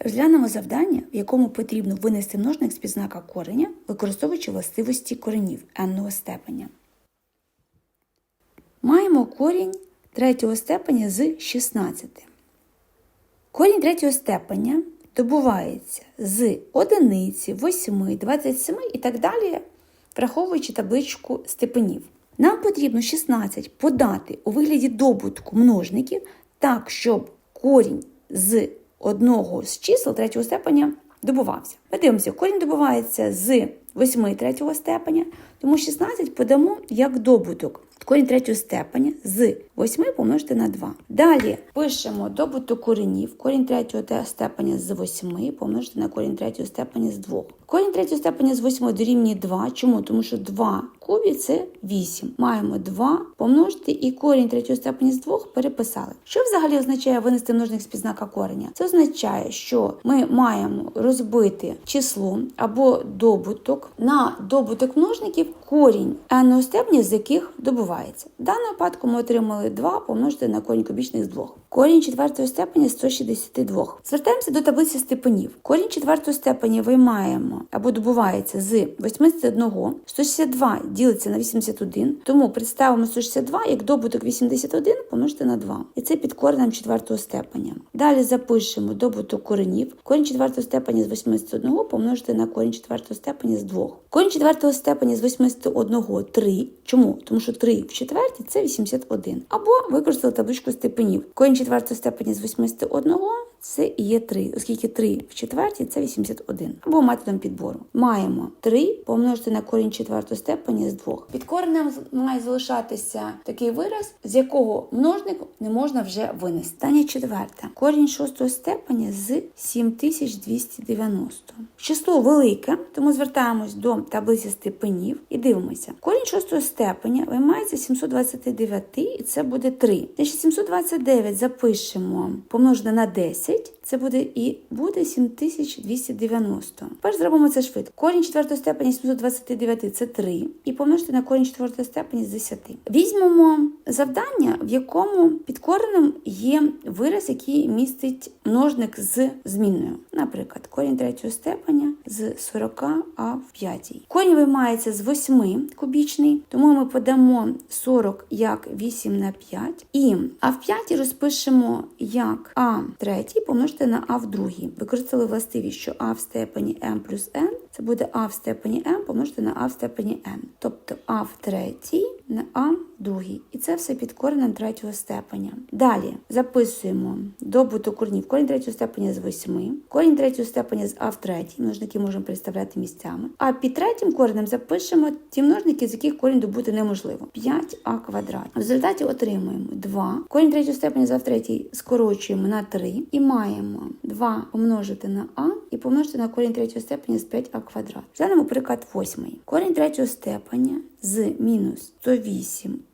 Розглянемо завдання, в якому потрібно винести множник з підзнака кореня, використовуючи властивості коренів n степеня. Маємо корінь третього степеня з 16. Корінь третього степеня добувається з одиниці, 8, 27 і так далі, враховуючи табличку степенів. Нам потрібно 16 подати у вигляді добутку множників так, щоб корінь з одного з чисел третього степеня добувався. Ми дивимося, корінь добувається з 8 третього степеня, тому 16 подамо як добуток. Корінь третього степеня з 8 помножити на 2. Далі пишемо добуток коренів. Корінь третього степеня з 8 помножити на корінь третього степеня з 2. Корінь третього степеня з 8 дорівнює 2. Чому? Тому що 2 кубі це 8. Маємо 2 помножити і корінь третього степеня з 2 переписали. Що взагалі означає винести множник з підзнака кореня? Це означає, що ми маємо розбити число або добуток на добуток множників корінь n степеня, з яких добувається. В даному випадку ми отримали 2 помножити на корінь кубічних з 2. Корінь четвертого степеня 162. Звертаємося до таблиці степенів. Корінь четвертого степеня виймаємо або добувається з 81. 162 ділиться на 81, тому представимо 162 як добуток 81 помножити на 2. І це під коренем четвертого степеня. Далі запишемо добуток коренів. Корінь четвертого степеня з 81 помножити на корінь четвертого степеня з 2. Корінь четвертого степеня з 81 3. Чому? Тому що 3 в четвертій це 81. Або використали табличку степенів. Корінь четвертої степені з 81 це є 3, оскільки 3 в четвертій це 81. Або методом підбору. Маємо 3 помножити на корінь четвертого степеня з 2. Під коренем має залишатися такий вираз, з якого множник не можна вже винести. Стання четверте. Корінь шостого степеня з 7290. Число велике, тому звертаємось до таблиці степенів і дивимося. Корінь шостого степеня виймається 729, і це буде 3. Значить, 729 запишемо помножене на 10, це буде і буде 7290. Перш зробимо це швидко. Корінь четвертої степені 729 це 3. І помножити на корінь четвертої степені з 10. Візьмемо завдання, в якому під коренем є вираз, який містить множник з змінною. Наприклад, корінь третьої степеня з 40 а в п'ятій. Корінь виймається з 8 кубічний, тому ми подамо 40 як 8 на 5. І а в п'ятій розпишемо як а в третій помножити на а в другій. Використали властивість, що а в степені m плюс n це буде а в степені m помножити на а в степені n. Тобто а в третій на а в другій. І це все під коренем третього степеня. Далі записуємо добуток коренів. Корінь третього степеня з 8, корінь третього степеня з а в третій. Множники можемо представляти місцями. А під третім коренем запишемо ті множники, з яких корінь добути неможливо. 5а квадрат. В результаті отримуємо 2. Корінь третього степеня з а в третій скорочуємо на 3 і маємо 2 помножити на а і помножити на корінь третього степеня з 5а квадрат. Розглянемо приклад восьмий. Корінь третього степеня з мінус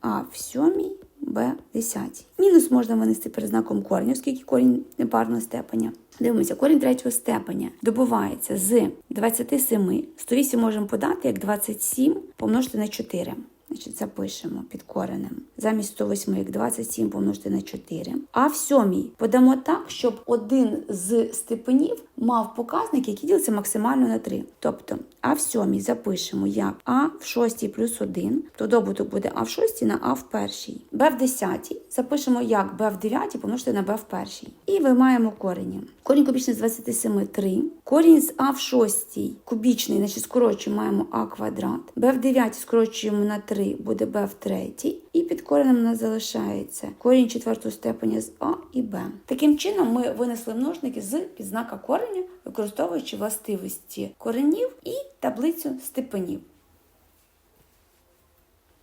108а в сьомій Б 10. Мінус можна винести перед знаком корінь, оскільки корінь непарного степеня. Дивимося, корінь третього степеня добувається з 27. 108 можемо подати як 27 помножити на 4. Значить, запишемо під коренем. Замість 108 як 27 помножити на 4. А в сьомій подамо так, щоб один з степенів мав показник, який ділиться максимально на 3. Тобто А в сьомій запишемо як А в шостій плюс 1, то добуток буде А в шостій на А в першій. Б в десятій запишемо як Б в дев'ятій помножити на Б в першій. І виймаємо корені. Корінь кубічний з 27 – 3. Корінь з А в шостій кубічний, значить скорочуємо, маємо А квадрат. Б в дев'ятій скорочуємо на 3, буде Б в третій. І під коренем у нас залишається корінь четвертого степеня з А і Б. Таким чином ми винесли множники з підзнака кореня, використовуючи властивості коренів і таблицю степенів.